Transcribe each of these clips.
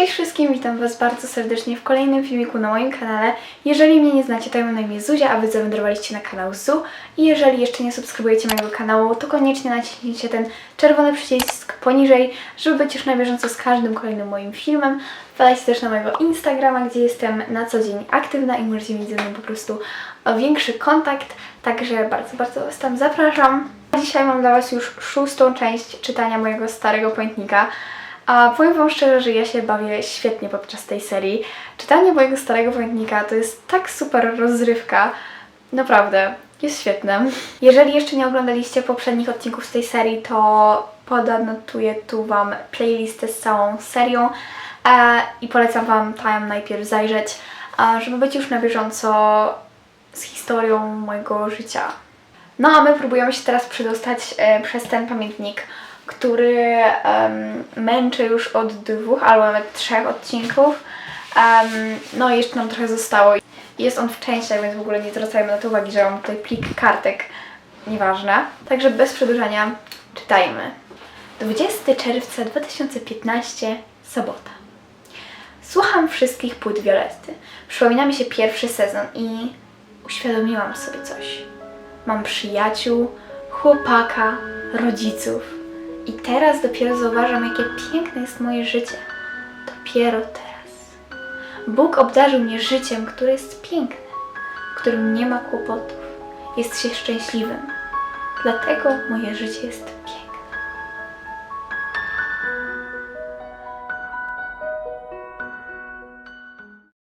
Cześć wszystkim, witam Was bardzo serdecznie w kolejnym filmiku na moim kanale. Jeżeli mnie nie znacie, to ja mam na imię Zuzia, a Wy zawędrowaliście na kanał Zu. I jeżeli jeszcze nie subskrybujecie mojego kanału, to koniecznie naciśnijcie ten czerwony przycisk poniżej, żeby być już na bieżąco z każdym kolejnym moim filmem. Wpadajcie też na mojego Instagrama, gdzie jestem na co dzień aktywna i możecie mieć ze mną po prostu większy kontakt. Także bardzo, bardzo Was tam zapraszam. Dzisiaj mam dla Was już szóstą część czytania mojego starego pamiętnika. A powiem Wam szczerze, że ja się bawię świetnie podczas tej serii. Czytanie mojego starego pamiętnika to jest tak super rozrywka. Naprawdę, jest świetne. Jeżeli jeszcze nie oglądaliście poprzednich odcinków z tej serii, to podanotuję tu Wam playlistę z całą serią e, i polecam Wam tam najpierw zajrzeć, żeby być już na bieżąco z historią mojego życia. No a my próbujemy się teraz przedostać e, przez ten pamiętnik, który męczy już od dwóch albo nawet trzech odcinków. Em, no i jeszcze nam trochę zostało. Jest on w częściach, więc w ogóle nie zwracajmy na to uwagi, że mam tutaj plik kartek. Nieważne. Także bez przedłużania czytajmy. 20 czerwca 2015, sobota. Słucham wszystkich płyt Violetty. Przypomina mi się pierwszy sezon i uświadomiłam sobie coś. Mam przyjaciół, chłopaka, rodziców. I teraz dopiero zauważam, jakie piękne jest moje życie. Dopiero teraz. Bóg obdarzył mnie życiem, które jest piękne, w którym nie ma kłopotów. Jest się szczęśliwym. Dlatego moje życie jest piękne.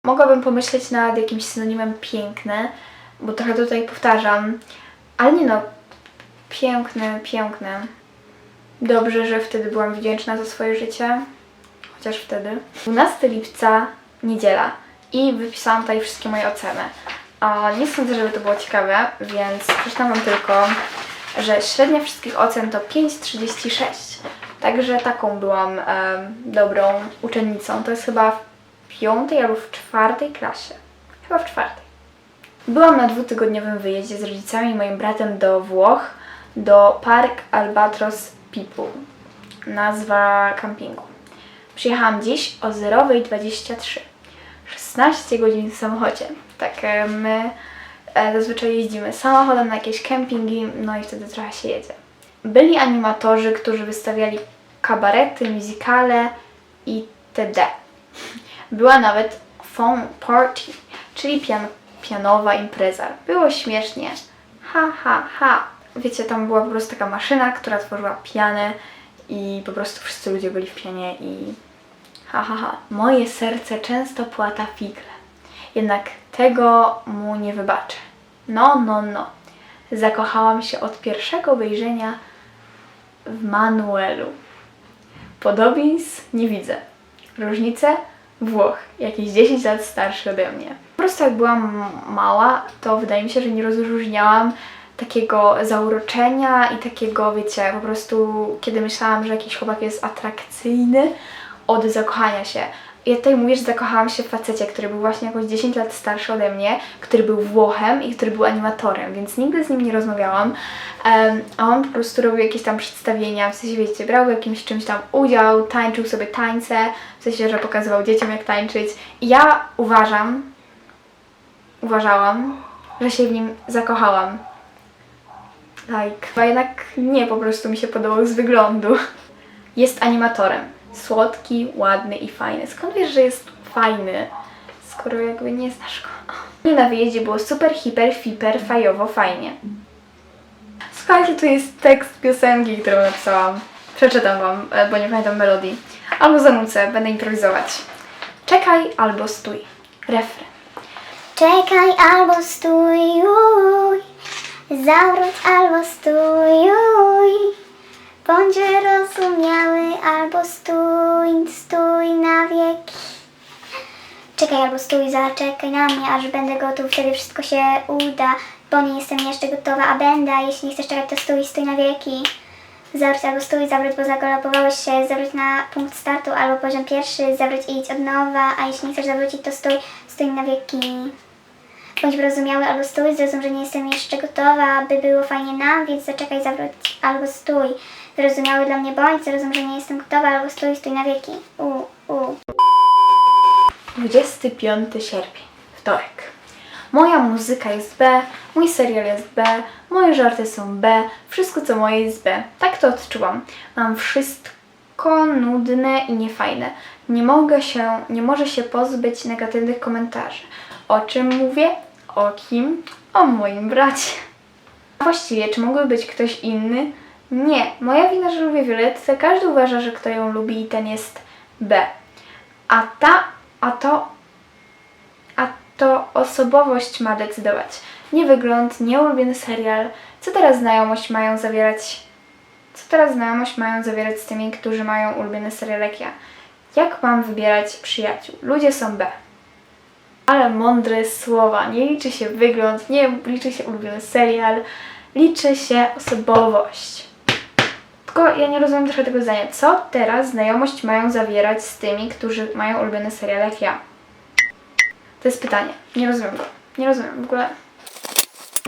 Mogłabym pomyśleć nad jakimś synonimem piękne, bo trochę tutaj powtarzam, ale nie no, piękne, piękne. Dobrze, że wtedy byłam wdzięczna za swoje życie, chociaż wtedy. 12 lipca, niedziela i wypisałam tutaj wszystkie moje oceny. A nie sądzę, żeby to było ciekawe, więc przeczytam Wam tylko, że średnia wszystkich ocen to 5,36. Także taką byłam em, dobrą uczennicą. To jest chyba w piątej albo w czwartej klasie. Chyba w czwartej. Byłam na dwutygodniowym wyjeździe z rodzicami i moim bratem do Włoch, do Park Albatros People. Nazwa kampingu. Przyjechałam dziś o 0.23. 16 godzin w samochodzie. Tak, e, my e, zazwyczaj jeździmy samochodem na jakieś kempingi, no i wtedy trochę się jedzie. Byli animatorzy, którzy wystawiali kabarety, muzykale itd. Była nawet phone party, czyli pian pianowa impreza. Było śmiesznie. Ha, ha, ha. Wiecie, tam była po prostu taka maszyna, która tworzyła pianę i po prostu wszyscy ludzie byli w pianie i ha, ha, ha. Moje serce często płata figle. Jednak tego mu nie wybaczę. No, no, no. Zakochałam się od pierwszego wejrzenia w Manuelu. Podobieństw nie widzę. Różnice? Włoch, jakieś 10 lat starszy ode mnie. Po prostu jak byłam mała, to wydaje mi się, że nie rozróżniałam takiego zauroczenia i takiego, wiecie, po prostu kiedy myślałam, że jakiś chłopak jest atrakcyjny od zakochania się. Ja tutaj mówię, że zakochałam się w facecie, który był właśnie jakoś 10 lat starszy ode mnie, który był Włochem i który był animatorem, więc nigdy z nim nie rozmawiałam. Em, a on po prostu robił jakieś tam przedstawienia, w sensie wiecie, brał w jakimś czymś tam udział, tańczył sobie tańce, w sensie, że pokazywał dzieciom jak tańczyć. I ja uważam, uważałam, że się w nim zakochałam. Like, a jednak nie, po prostu mi się podobał z wyglądu. Jest animatorem. Słodki, ładny i fajny. Skąd wiesz, że jest fajny, skoro jakby nie znasz go? Na wyjeździe było super, hiper, fiper, fajowo, fajnie. Słuchajcie, to jest tekst piosenki, którą napisałam. Przeczytam wam, e, bo nie pamiętam melodii. Albo zanucę, będę improwizować. Czekaj albo stój. Refren. Czekaj albo stój, uj. Zawróć albo stój, bądź rozumiały albo stój, stój na wieki. Czekaj albo stój, zaczekaj na mnie, aż będę gotów, wtedy wszystko się uda, bo nie jestem jeszcze gotowa, a będę, jeśli nie chcesz czekać, to stój, stój na wieki. Zawróć albo stój, zawróć, bo zagalopowałeś się, zawróć na punkt startu albo poziom pierwszy, zawróć i idź od nowa, a jeśli nie chcesz zawrócić, to stój, stój na wieki. Bądź wyrozumiały albo stój, zrozum, że nie jestem jeszcze gotowa, by było fajnie nam, więc zaczekaj, zawróć albo stój. Wyrozumiały dla mnie bądź, zrozum, że nie jestem gotowa albo stój, stój na wieki. U, u. 25 sierpień, wtorek. Moja muzyka jest B, mój serial jest B, moje żarty są B, wszystko co moje jest B. Tak to odczuwam. Mam wszystko nudne i niefajne. Nie mogę się, nie może się pozbyć negatywnych komentarzy. O czym mówię? O kim? O moim bracie. A właściwie, czy mógłby być ktoś inny? Nie. Moja wina, że lubię Violettę. Każdy uważa, że kto ją lubi i ten jest B. A ta, a to, a to osobowość ma decydować. Nie wygląd, nie ulubiony serial. Co teraz znajomość mają zawierać? Co teraz znajomość mają zawierać z tymi, którzy mają ulubiony serial jak ja? Jak mam wybierać przyjaciół? Ludzie są B. Ale mądre słowa. Nie liczy się wygląd, nie liczy się ulubiony serial, liczy się osobowość. Tylko ja nie rozumiem trochę tego zdania. Co teraz znajomość mają zawierać z tymi, którzy mają ulubiony serial jak ja? To jest pytanie. Nie rozumiem go. Nie rozumiem w ogóle.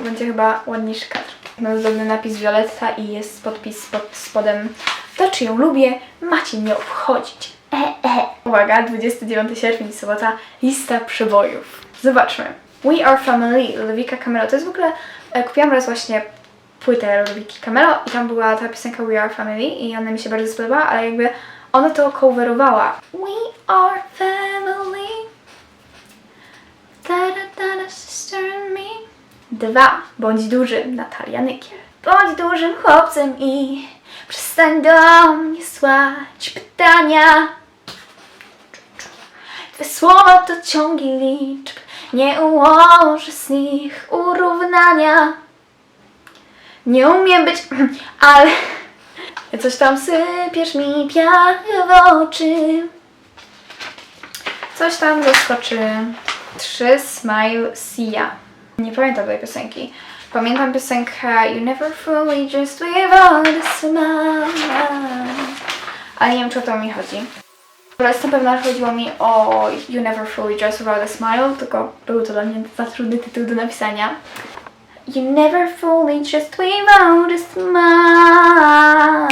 Będzie chyba ładniejszy kadr. No, zdobny napis Violetta i jest podpis pod spodem To, czy ją lubię, macie nie obchodzić. E, e. Uwaga, 29 sierpień, sobota, lista przebojów. Zobaczmy. We Are Family, Ludwika Camelo. To jest w ogóle, e, kupiłam raz właśnie płytę Ludwiki Camelo i tam była ta piosenka We Are Family i ona mi się bardzo spodobała, ale jakby ona to coverowała. We are family. Da, da, da, da, sister and me. Dwa. Bądź dużym, Natalia Nykiel. Bądź dużym chłopcem i przestań do mnie słać pytania. Twe słowa to ciągi liczb, nie ułożę z nich urównania. Nie umiem być, ale coś tam sypiesz mi piach w oczy. Coś tam zaskoczy. Trzy Smile Sia. Nie pamiętam tej piosenki. Pamiętam piosenkę You Never Me Just Without a Smile. Ale nie wiem, czy o to mi chodzi. Ale jestem pewna, że chodziło mi o You Never Me Just Without a Smile, tylko był to dla mnie za trudny tytuł do napisania. You never me just without a smile.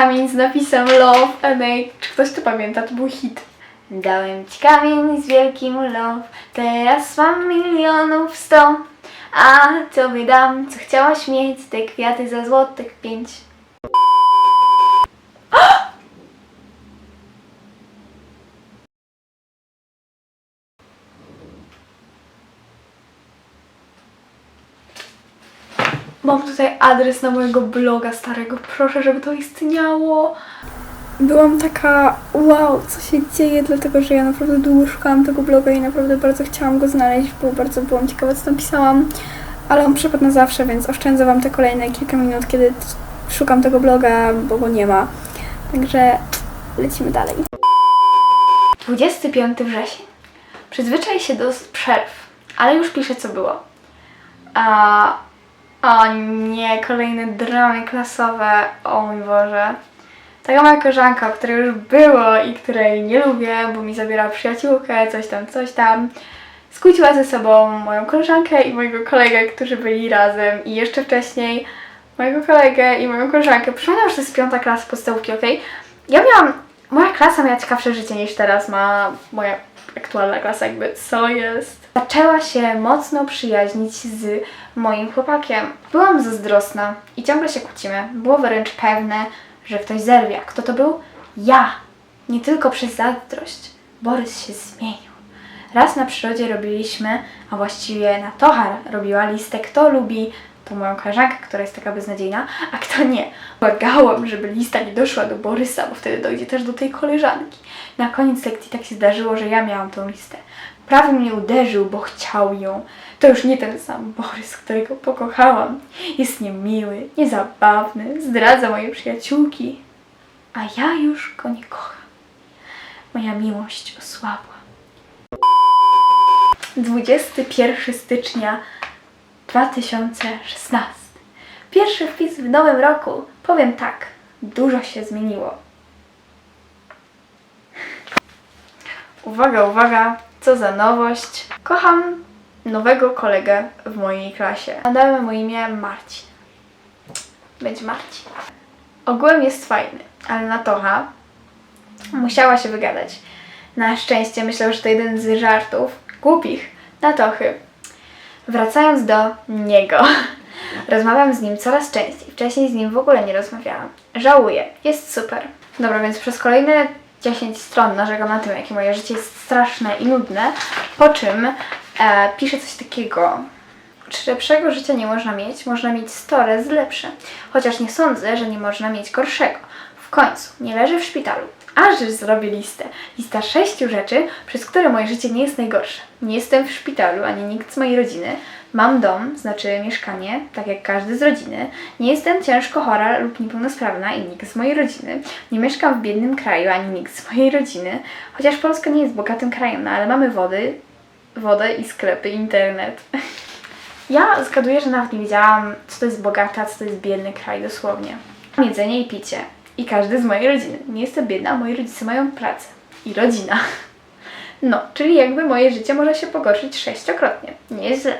Kamień z napisem Love and Hate. Czy ktoś to pamięta? To był hit. Dałem ci kamień z wielkim love, teraz mam milionów sto. A tobie dam, co chciałaś mieć, te kwiaty za złotych pięć. Mam tutaj adres na mojego bloga starego. Proszę, żeby to istniało. Byłam taka, wow, co się dzieje, dlatego że ja naprawdę długo szukałam tego bloga i naprawdę bardzo chciałam go znaleźć, bo bardzo byłam ciekawa, co tam pisałam. Ale on przepadł na zawsze, więc oszczędzę Wam te kolejne kilka minut, kiedy szukam tego bloga, bo go nie ma. Także lecimy dalej. 25 wrzesień. Przyzwyczaj się do przerw, ale już piszę, co było. A, o nie, kolejne dramy klasowe. O mój Boże. Taka moja koleżanka, o której już było i której nie lubię, bo mi zabiera przyjaciółkę, coś tam, coś tam. Skłóciła ze sobą moją koleżankę i mojego kolegę, którzy byli razem i jeszcze wcześniej mojego kolegę i moją koleżankę. Przypominam, że to jest piąta klasa podstawówki, okej? Ja miałam, moja klasa miała ciekawsze życie niż teraz ma moja aktualna klasa, jakby co jest. Zaczęła się mocno przyjaźnić z moim chłopakiem. Byłam zazdrosna i ciągle się kłócimy. Było wręcz pewne, że ktoś zerwie. A kto to był? Ja. Nie tylko przez zazdrość. Borys się zmienił. Raz na przyrodzie robiliśmy, a właściwie na Tochar robiła listę, kto lubi tą moją koleżankę, która jest taka beznadziejna, a kto nie. Błagałam, żeby lista nie doszła do Borysa, bo wtedy dojdzie też do tej koleżanki. Na koniec lekcji tak się zdarzyło, że ja miałam tą listę. Prawie mnie uderzył, bo chciał ją. To już nie ten sam Borys, którego pokochałam. Jest niemiły, niezabawny, zdradza moje przyjaciółki. A ja już go nie kocham. Moja miłość osłabła. 21 stycznia 2016. Pierwszy wpis w nowym roku. Powiem tak, dużo się zmieniło. Uwaga, uwaga, co za nowość. Kocham nowego kolegę w mojej klasie. Nadałem mu imię Marcin. będzie Marcin. Ogółem jest fajny, ale na Tocha musiała się wygadać. Na szczęście myślę, że to jeden z żartów głupich na Tochy. Wracając do niego. Rozmawiam z nim coraz częściej. Wcześniej z nim w ogóle nie rozmawiałam. Żałuję. Jest super. Dobra, więc przez kolejne 10 stron narzekam na tym, jakie moje życie jest straszne i nudne, po czym e, piszę coś takiego. Czy lepszego życia nie można mieć? Można mieć 100 razy lepsze. Chociaż nie sądzę, że nie można mieć gorszego. W końcu, nie leżę w szpitalu. Aż zrobię listę. Lista sześciu rzeczy, przez które moje życie nie jest najgorsze. Nie jestem w szpitalu, ani nikt z mojej rodziny. Mam dom, znaczy mieszkanie, tak jak każdy z rodziny. Nie jestem ciężko chora lub niepełnosprawna i nikt z mojej rodziny. Nie mieszkam w biednym kraju, ani nikt z mojej rodziny. Chociaż Polska nie jest bogatym krajem, no ale mamy wody, wodę i sklepy, internet. Ja zgaduję, że nawet nie wiedziałam, co to jest bogata, co to jest biedny kraj, dosłownie. Mam jedzenie i picie. I każdy z mojej rodziny. Nie jestem biedna, moi rodzice mają pracę. I rodzina. No, czyli jakby moje życie może się pogorszyć sześciokrotnie. Nie jest źle.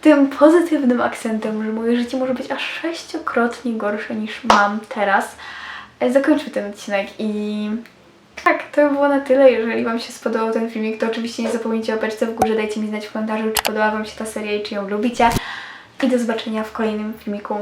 Tym pozytywnym akcentem, że moje życie może być aż sześciokrotnie gorsze niż mam teraz, e, zakończmy ten odcinek i tak, to by było na tyle. Jeżeli Wam się spodobał ten filmik, to oczywiście nie zapomnijcie o beczce w górze, dajcie mi znać w komentarzu, czy podoba Wam się ta seria i czy ją lubicie. I do zobaczenia w kolejnym filmiku.